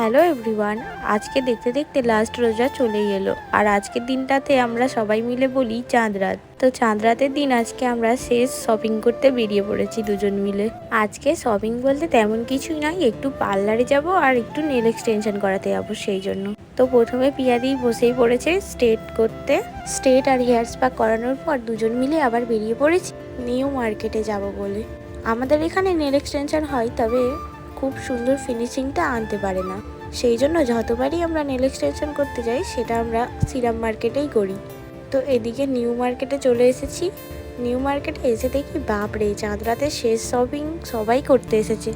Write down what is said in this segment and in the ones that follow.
Hello everyone, আজকে দেখতে দেখতে লাস্ট রোজা চলেই এলো। আর আজকের দিনটাতে আমরা সবাই মিলে বলি চাঁদ রাত তো চাঁদ রাতের দিন আজকে আমরা শেষ শপিং করতে বেরিয়ে পড়েছি দুজন মিলে। আজকে শপিং বলতে তেমন কিছুই নয়, একটু পার্লারে যাব আর একটু নেল এক্সটেনশন করাতে যাব সেই জন্য। তো প্রথমে পিয়াদি বসেই পড়েছে স্ট্রেট করতে। স্ট্রেট আর হেয়ার স্পা করানোর পর দুজন মিলে আবার বেরিয়ে পড়েছি নিউ মার্কেটে যাব বলে। আমাদের এখানে নেল এক্সটেনশন হয়, তবে খুব সুন্দর ফিনিশিংটা আনতে পারে না। সেই জন্য যতবারই আমরা নেল এক্সটেনশন করতে যাই, সেটা আমরা সিরাম মার্কেটেই করি। তো এদিকে নিউ মার্কেটে চলে এসেছি। নিউ মার্কেটে এসে দেখি, বাপরে, চাঁদরাতে শেষ শপিং সবাই করতে এসেছে।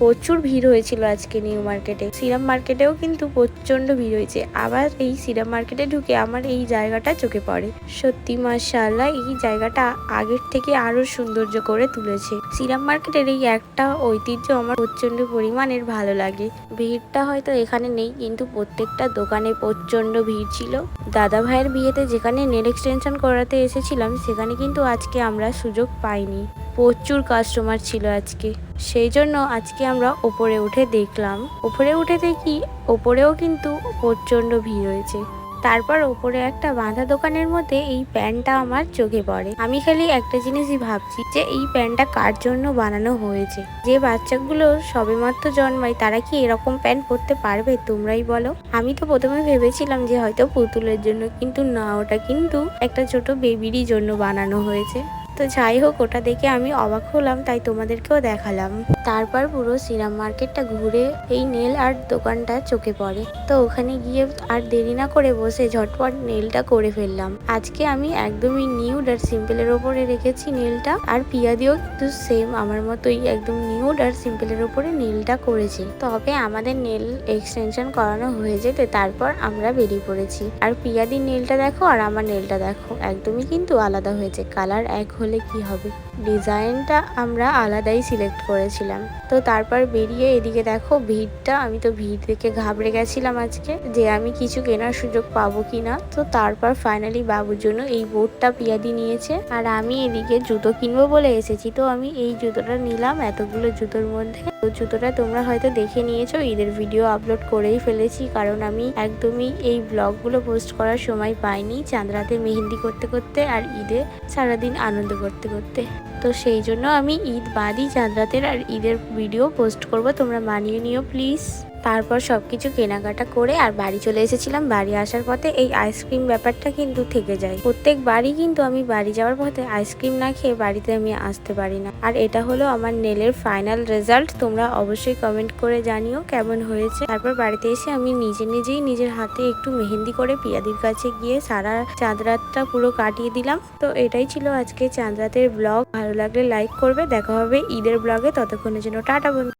প্রচুর ভিড় হয়েছিল আজকে নিউ মার্কেটে। সিরাম মার্কেটেও কিন্তু প্রচণ্ড ভিড় হয়েছে। আবার এই সিরাম মার্কেটে ঢুকে আমার এই জায়গাটা চোখে পড়ে। সত্যি মার্শাল্লাহ এই জায়গাটা আগের থেকে আরও সৌন্দর্য করে তুলেছে। সিরাম মার্কেটের এই একটা ঐতিহ্য আমার প্রচণ্ড পরিমাণের ভালো লাগে। ভিড়টা হয়তো এখানে নেই, কিন্তু প্রত্যেকটা দোকানে প্রচণ্ড ভিড় ছিল। দাদা ভাইয়ের বিয়েতে যেখানে নেল এক্সটেনশন করাতে এসেছিলাম, সেখানে কিন্তু আজকে আমরা সুযোগ পাইনি। প্রচুর কাস্টমার ছিল আজকে। সেই জন্য আজকে আমরা ওপরে উঠে দেখলাম। ওপরে উঠে দেখি ওপরেও কিন্তু প্রচণ্ড ভিড় হয়েছে তারপর ওপরে একটা বাঁধা দোকানের মধ্যে এই প্যান্টটা আমার চোখে পড়ে। আমি খালি একটা জিনিসই ভাবছি যে এই প্যান্টটা কার জন্য বানানো হয়েছে? যে বাচ্চাগুলো সবেমাত্র জন্মায়, তারা কি এরকম প্যান্ট পরতে পারবে? তোমরাই বলো। আমি তো প্রথমে ভেবেছিলাম যে হয়তো পুতুলের জন্য, কিন্তু না, ওটা কিন্তু একটা ছোট বেবিরই জন্য বানানো হয়েছে। তো যাই হোক ওটা দেখে আমি অবাক হলাম, তাই তোমাদেরকেও দেখালাম। তারপর পুরো সিরাম মার্কেটটা ঘুরে এই নেল আর্ট দোকানটা চোখে পড়ে। তো ওখানে গিয়ে আর দেরি না করে বসে ঝটপট নেলটা করে ফেললাম। আজকে আমি একদমই নিউড আর সিম্পলের ওপরে রেখেছি নেলটা, আর পিয়াদিও কিন্তু সেম আমার মতোই একদম নিউড আর সিম্পলের ওপরে নেলটা করেছে। তবে আমাদের নেল এক্সটেনশন করানো হয়ে যেতে তারপর আমরা বেরিয়ে পড়েছি। আর পিয়াদির নেলটা দেখো আর আমার নেলটা দেখো, একদমই কিন্তু আলাদা হয়েছে। কালার এক হলে কি হবে? ডিজাইনটা আমরা আলাদাই সিলেক্ট করেছিলাম। তো তারপর বেরিয়ে এদিকে দেখো ভিড়টা, আমি তো ভিড় দেখে ঘাবড়ে গেছিলাম আজকে যে আমি কিছু কেনার সুযোগ পাবো কি না তো তারপর ফাইনালি বাবুর জন্য এই বোর্ডটা পিয়াদি নিয়েছে। আর আমি এদিকে জুতো কিনবো বলে এসেছি। তো আমি এই জুতোটা নিলাম এতগুলো জুতোর মধ্যে। তো জুতোটা তোমরা হয়তো দেখে নিয়েছো, ঈদের ভিডিও আপলোড করেই ফেলেছি, কারণ আমি একদমই এই ব্লগগুলো পোস্ট করার সময় পাইনি চাঁদরাতে মেহেন্দি করতে করতে আর ঈদে সারাদিন আনন্দ করতে করতে। তো সেই জন্য আমি ঈদ বাদই চাঁদরাতের আর ঈদের ভিডিও পোস্ট করব, তোমরা মানিয়ে নিও প্লিজ তারপর সব কিছু কেনাকাটা করে আর বাড়ি চলে এসেছিলাম। বাড়ি আসার পথে এই আইসক্রিম ব্যাপারটা কিন্তু থেকে যায়। প্রত্যেক বাড়ি কিন্তু আমি বাড়ি যাওয়ার পথে আইসক্রিম না খেয়ে বাড়িতে আমি আসতে পারি না। আর এটা হলো আমার নেলের ফাইনাল রেজাল্ট। তোমরা অবশ্যই কমেন্ট করে জানিও কেমন হয়েছে। তারপর বাড়িতে এসে আমি নিজে নিজেই নিজের হাতে একটু মেহেন্দি করে পিয়াদির কাছে গিয়ে সারা চাঁদ রাতটা পুরো কাটিয়ে দিলাম। তো এটাই ছিল আজকে চাঁদ রাতের ব্লগ। ভালো লাগলে লাইক করবে। দেখা হবে ঈদের ব্লগে। ততক্ষণের জন্য টাটা বন্ধু।